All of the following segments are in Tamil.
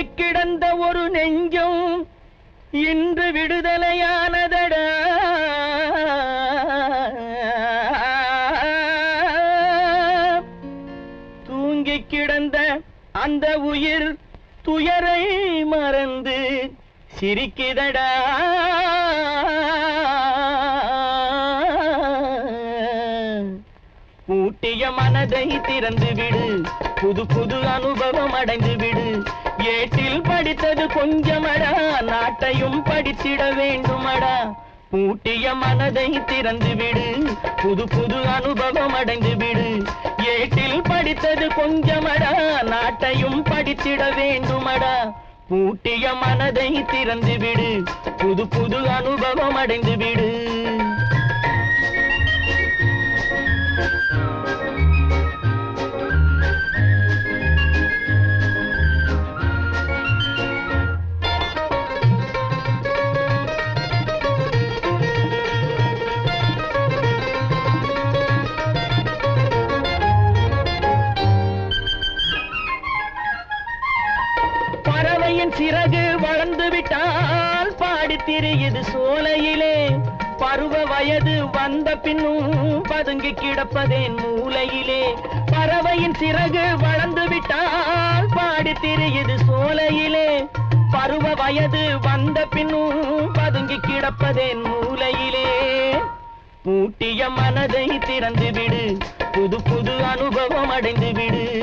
கிடந்த ஒரு நெஞ்சம் இன்று விடுதலையானதடா. தூங்கி கிடந்த அந்த உயிர் துயரை மறந்து சிரிக்குதடா. பூட்டிய மனதை திறந்து விடு புது புது அனுபவம் அடைந்து விடு ஏட்டில் படித்தது கொஞ்சமடா நாட்டையும் படிச்சிட வேண்டுமடா. பூட்டிய மனதை திறந்து விடு புது புது அனுபவம் அடைந்து விடு ஏட்டில் படித்தது கொஞ்சமடா நாட்டையும் படித்திட வேண்டுமடா. பூட்டிய மனதை திறந்து விடு புது புது அனுபவம் அடைந்து விடு சிறகு வளர்ந்து விட்டால் பாடித் திரியுது சோலையிலே. பருவ வயது வந்த பின்னும் பதுங்கி கிடப்பதேன் மூலையிலே. பறவையின் சிறகு வளர்ந்து விட்டால் பாடித் திரியுது சோலையிலே. பருவ வயது வந்த பின்னும் பதுங்கி கிடப்பதேன் மூலையிலே. பூட்டிய மனதை திறந்து விடு. புது புது அனுபவம் அடைந்து விடு.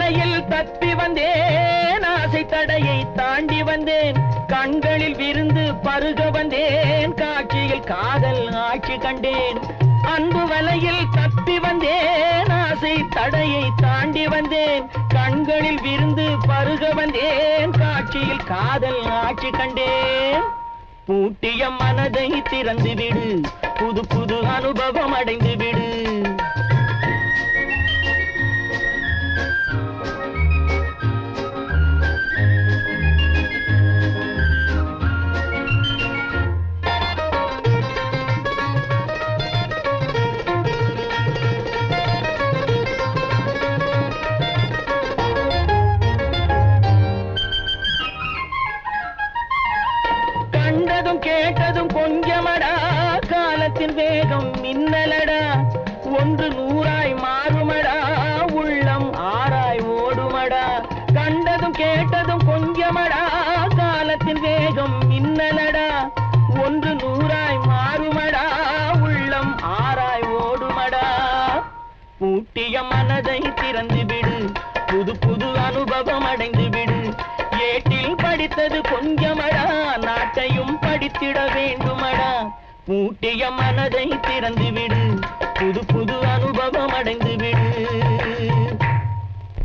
வலையில் தப்பி வந்தேன். ஆசை தடையை தாண்டி வந்தேன். கண்களில் விருந்து பருக வந்தேன். காட்சியில் காதல் ஆட்சி கண்டேன். அன்பு வலையில் தப்பி வந்தேன். ஆசை தடையை தாண்டி வந்தேன். கண்களில் விருந்து பருக வந்தேன். காட்சியில் காதல் ஆட்சி கண்டேன். பூட்டிய மனதை திறந்து விடு புது புது அனுபவம் அடைந்து விடு கொஞ்சமடா காலத்தின் வேகம் மின்னலடா. ஒன்று நூறாய் மாறுமடா உள்ளம் ஆராய் ஓடுமடா. கண்டதும் கேட்டதும் கொஞ்சமடா காலத்தின் வேகம் மின்னலடா. ஒன்று நூறாய் மாறுமடா உள்ளம் ஆராய் ஓடுமடா. பூட்டிய மனதை திறந்து விடு புது புது அனுபவம் அடைந்து விடு. ஏட்டில் படித்தது கொஞ்சமடா பூத்திட வேண்டுமடா. பூட்டிய மனதை திறந்து விடு புது புது அனுபவம் அடைந்து விடு